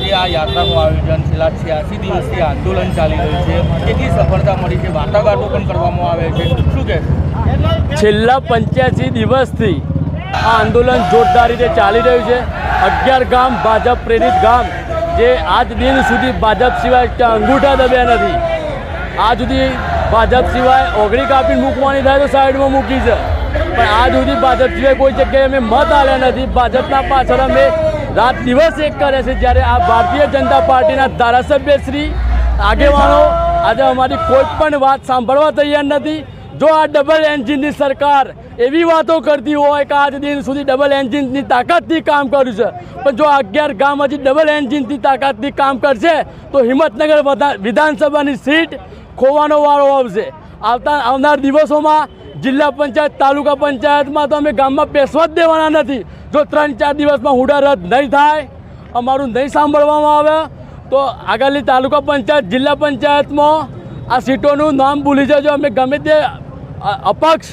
આજે આ યાત્રાનું આયોજન છેલ્લા છ્યાસી દિવસથી આંદોલન ચાલી રહ્યું છે. કેટલી સફળતા મળી છે? વાટાઘાટો પણ કરવામાં આવે છે. શું કહેશો છેલ્લા પંચ્યાસી દિવસથી આ આંદોલન જોરદાર રીતે ચાલી રહ્યું છે. અગિયાર ગામ ભાજપ પ્રેરિત ગામ, જે આજ દિન સુધી ભાજપ સિવાય અંગૂઠા દબ્યા નથી. આજ સુધી ભાજપ સિવાય ઓગળી કાપીને મૂકવાની થાય તો સાઈડમાં મૂકી છે. પણ આજ સુધી ભાજપ સિવાય કોઈ જગ્યાએ અમે મત આવ્યા નથી. ભાજપના પાછળ અમે રાત દિવસ એક કરે છે જ્યારે આ ભારતીય જનતા પાર્ટીના ધારાસભ્ય શ્રી આગેવાનો આજે અમારી કોઈ પણ વાત સાંભળવા તૈયાર નથી. જો આ ડબલ એન્જિનની સરકાર એવી વાતો કરતી હોય કે આજ દિન સુધી ડબલ એન્જિનની તાકાતથી કામ કર્યું છે, પણ જો અગિયાર ગામ હજી ડબલ એન્જિનની તાકાતથી કામ કરશે, તો હિંમતનગર વિધાનસભાની સીટ ખોવાનો વારો આવશે. આવતા, આવનાર દિવસોમાં જિલ્લા પંચાયત, તાલુકા પંચાયતમાં તો અમે ગામમાં બેસવા જ દેવાના નથી. જો ત્રણ ચાર દિવસમાં હુડા રદ નહીં થાય, અમારું નહીં સાંભળવામાં આવે, તો આગળની તાલુકા પંચાયત, જિલ્લા પંચાયતમાં આ સીટોનું નામ ભૂલી જજો. અમે ગમે તે અપક્ષ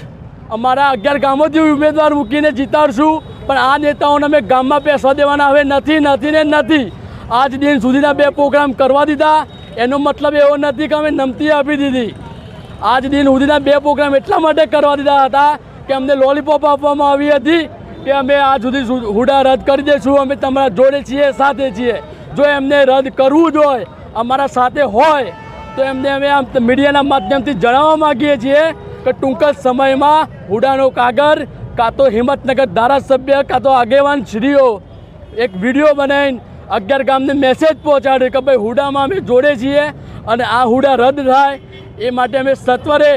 અમારા અગિયાર ગામોથી ઉમેદવાર મૂકીને જીતાડશું, પણ આ નેતાઓને અમે ગામમાં બેસવા દેવાના. હવે નથી નથી ને નથી. આજ દિન સુધીના બે પ્રોગ્રામ કરવા દીધા. એનો મતલબ એવો નથી કે અમે નમતી આપી દીધી. આજ દિન સુધીના બે પ્રોગ્રામ એટલા માટે કરવા દીધા હતા કે અમને લોલીપોપ આપવામાં આવી હતી કે અમે આજ સુધી હુડા રદ કરી દઈશું અમે તમારા જોડે છીએ, સાથે છીએ. જો એમને રદ કરવું જ હોય, અમારા સાથે હોય, તો એમને અમે આમ મીડિયાના માધ્યમથી જણાવવા માગીએ છીએ કે ટૂંક જ સમયમાં હુડાનો કાગળ કાં તો હિંમતનગર ધારાસભ્ય, કાં તો આગેવાન શ્રીઓ એક વીડિયો બનાવીને અગિયાર ગામને મેસેજ પહોંચાડે કે ભાઈ હુડામાં અમે જોડે છીએ અને આ હુડા રદ થાય એ માટે અમે સત્વરે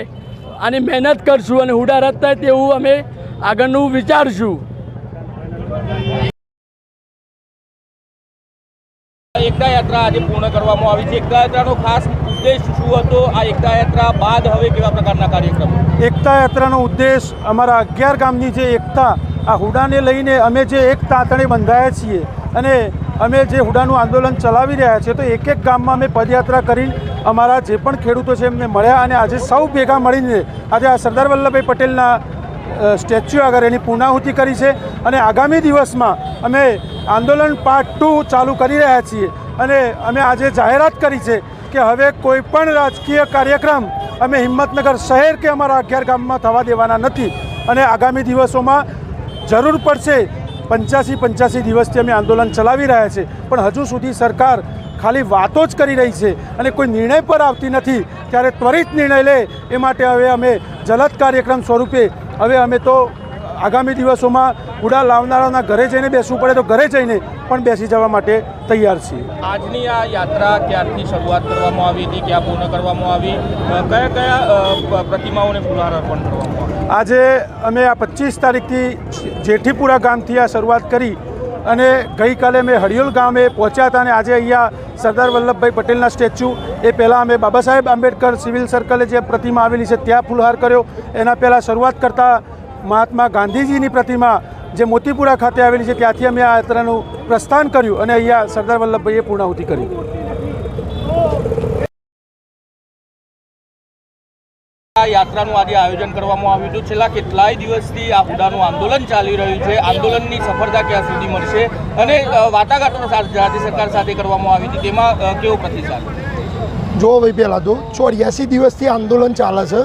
આની મહેનત કરશું અને હુડા રદ થાય તેવું અમે આગળનું વિચારશું. એકતા યાત્રા આજે પૂર્ણ કરવામાં આવી છે. એકતા યાત્રાનો ખાસ ઉદ્દેશ શું હતો? આ એકતા યાત્રા બાદ હવે કેવા પ્રકારના કાર્યક્રમો? એકતા યાત્રાનો ઉદ્દેશ અમારા અગિયાર ગામની જે એકતા આ હુડાને લઈને અમે જે એક તાતણે બંધાયા છીએ અને અમે જે હુડાનું આંદોલન ચલાવી રહ્યા છીએ તો એક એક ગામમાં અમે પદયાત્રા કરીને અમારા જે પણ ખેડૂતો છે એમને મળ્યા અને આજે સૌ ભેગા મળીને આજે આ સરદાર વલ્લભભાઈ પટેલના સ્ટેચ્યુ આગળ એની પૂર્ણાહુતિ કરી છે અને આગામી દિવસમાં અમે આંદોલન પાર્ટ ટુ ચાલુ કરી રહ્યા છીએ અને અમે આજે જાહેરાત કરી છે કે હવે કોઈ પણ રાજકીય કાર્યક્રમ અમે હિંમતનગર શહેર કે અમારા અગિયાર ગામમાં થવા દેવાના નથી અને આગામી દિવસોમાં જરૂર પડશે પંચ્યાસી પંચ્યાસી દિવસથી અમે આંદોલન ચલાવી રહ્યા છે. પણ હજુ સુધી સરકાર ખાલી વાતો જ કરી રહી છે અને કોઈ નિર્ણય પર આવતી નથી. ત્યારે ત્વરિત નિર્ણય લે એ માટે હવે અમે જલદ કાર્યક્રમ સ્વરૂપે હવે અમે તો આગામી દિવસોમાં ઉડા લાવનારાના ઘરે જઈને બેસવું પડે તો ઘરે જઈને પણ બેસી જવા માટે તૈયાર છીએ. આજની આ યાત્રા ક્યારથી શરૂઆત કરવામાં આવી હતી? ક્યાં પૂર્ણ કરવામાં આવી? કયા કયા પ્રતિમાઓને ફુલહાર અર્પણ કરવામાં આજે અમે આ પચીસ તારીખથી જેઠીપુરા ગામથી આ શરૂઆત કરી અને ગઈકાલે મેં હળિયોલ ગામે પહોંચ્યા હતા અને આજે અહીંયા સરદાર વલ્લભભાઈ પટેલના સ્ટેચ્યુ, એ પહેલાં અમે બાબા સાહેબ આંબેડકર સિવિલ સર્કલે જે પ્રતિમા આવેલી છે ત્યાં ફૂલહાર કર્યો. એના પહેલાં શરૂઆત કરતાં મહાત્મા ગાંધીજીની પ્રતિમા જે મોતીપુરા ખાતે આવેલી છે, ત્યાંથી અમે આ યાત્રાનું પ્રસ્થાન કર્યું અને અહીંયા સરદાર વલ્લભભાઈએ પૂર્ણાહુતિ કરી. આ યાત્રાનું આજે આયોજન કરવામાં આવ્યું હતું. છેલ્લા કેટલાય દિવસથી આ હુડાનું આંદોલન ચાલી રહ્યું છે. આંદોલનની સફળતા ક્યાં સુધી મળશે અને વાટાઘાટો રાજ્ય સરકાર સાથે કરવામાં આવી હતી. તેમાં કેવો પ્રતિસાદ? જો ભાઈ પહેલાં તો ચોર્યાસી દિવસથી આંદોલન ચાલે છે.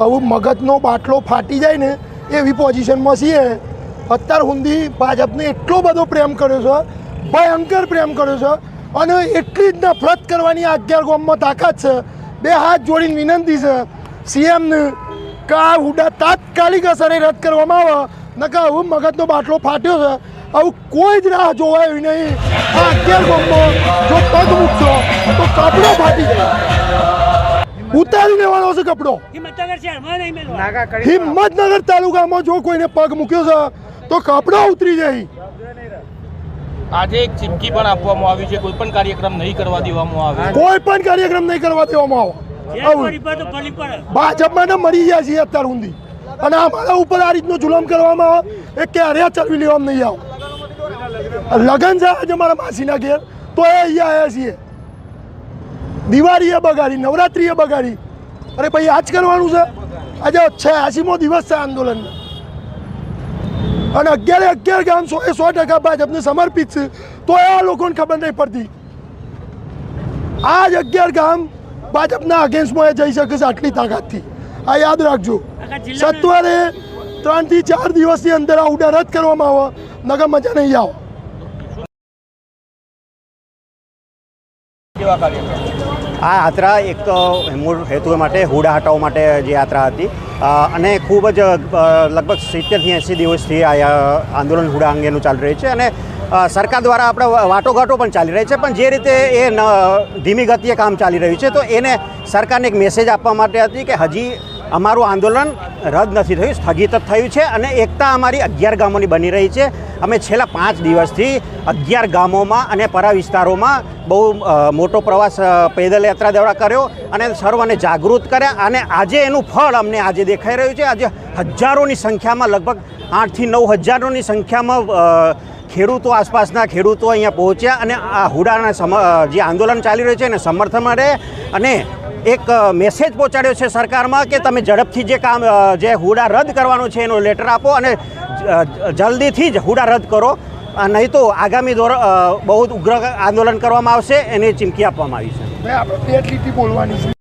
હવે મગજનો બાટલો ફાટી જાય ને એવી પોઝિશનમાં છીએ. અત્યાર સુધી ભાજપને એટલો બધો પ્રેમ કર્યો છે, ભયંકર પ્રેમ કર્યો છે અને એટલી જ નફરત કરવાની આ અગિયાર ગામમાં તાકાત છે. બે હાથ જોડીને વિનંતી છે. સીએમને કે આ હુડા તાત્કાલિક અસરે રદ કરવામાં આવે. નકા હું મગજનો બાટલો ફાટ્યો છે. આવું કોઈ જ રાહ જોવાય નહીં. આ અગિયાર ગામમાં જો પગ મૂકશો તો કપડો ફાટી જાય. ઉતારી લેવાનો છે કપડો. હિંમતનગર તાલુકામાં જો કોઈને પગ મૂક્યો છે તો કપડો ઉતરી જાય. આજે એક ચીમકી પણ આપવામાં આવી છે. કોઈ પણ કાર્યક્રમ નહીં કરવા દેવામાં આવે. કોઈ પણ કાર્યક્રમ નહીં કરવા દેવામાં આવું. ભાજપમાં મરી ગયા છીએ અત્યાર સુધી. અને અમારા ઉપર આ રીતનો જુલમ કરવામાં આવે એ ક્યારે ચલવી લેવામાં નહીં આવ. લગ્ન છે આજે મારા માસીના ઘેર તો એ અહીંયા આવ્યા છીએ. દિવાળીએ બગાડી નવરાત્રિએ બગાડી. અરે ભાઈ આજ કરવાનું છે? આજે છ્યાસીમો દિવસ છે આંદોલનનો. અને અગિયારે અગિયાર ગામ સો એ સો ટકા ભાજપને સમર્પિત છે. તો આ લોકોને ખબર નહીં પડતી. આ જ અગિયાર ગામ ભાજપના અગેન્સ્ટમાં એ જઈ શકે છે આટલી તાકાતથી. આ યાદ રાખજો. સત્વરે ત્રણથી ચાર દિવસની અંદર આ ઉડા રદ કરવામાં આવે નગર મજા નહીં આવો. આ યાત્રા એક તો મૂળ હેતુ માટે હુડા હટાવવા માટે જે યાત્રા હતી. અને ખૂબ જ લગભગ સિત્તેરથી એંસી દિવસથી આ આંદોલન હુડા અંગેનું ચાલી રહ્યું છે. અને સરકાર દ્વારા આપણે વાટોઘાટો પણ ચાલી રહી છે, પણ જે રીતે એ ધીમી ગતિએ કામ ચાલી રહ્યું છે, તો એને સરકારને એક મેસેજ આપવા માટે હતી કે હજી અમારું આંદોલન રદ નથી થયું, સ્થગિત જ થયું છે અને એકતા અમારી અગિયાર ગામોની બની રહી છે. અમે છેલ્લા પાંચ દિવસથી અગિયાર ગામોમાં અને પરા વિસ્તારોમાં બહુ મોટો પ્રવાસ પેદલ યાત્રા દ્વારા કર્યો અને સર્વને જાગૃત કર્યા અને આજે એનું ફળ અમને આજે દેખાઈ રહ્યું છે. આજે હજારોની સંખ્યામાં, લગભગ આઠથી નવ હજારોની સંખ્યામાં ખેડૂતો આસપાસના ખેડૂતો અહીંયા પહોંચ્યા અને આ હુડાના સમ જે આંદોલન ચાલી રહ્યું છે એને સમર્થન મળે અને એક મેસેજ પહોંચાડ્યો છે સરકારમાં કે તમે ઝડપથી જે કામ જે હુડા રદ કરવાનો છે એનો લેટર આપો અને જલ્દીથી જ હુડા રદ કરો. નહીં તો આગામી દોર બહુ ઉગ્ર આંદોલન કરવામાં આવશે, એની ચીમકી આપવામાં આવી છે. છે.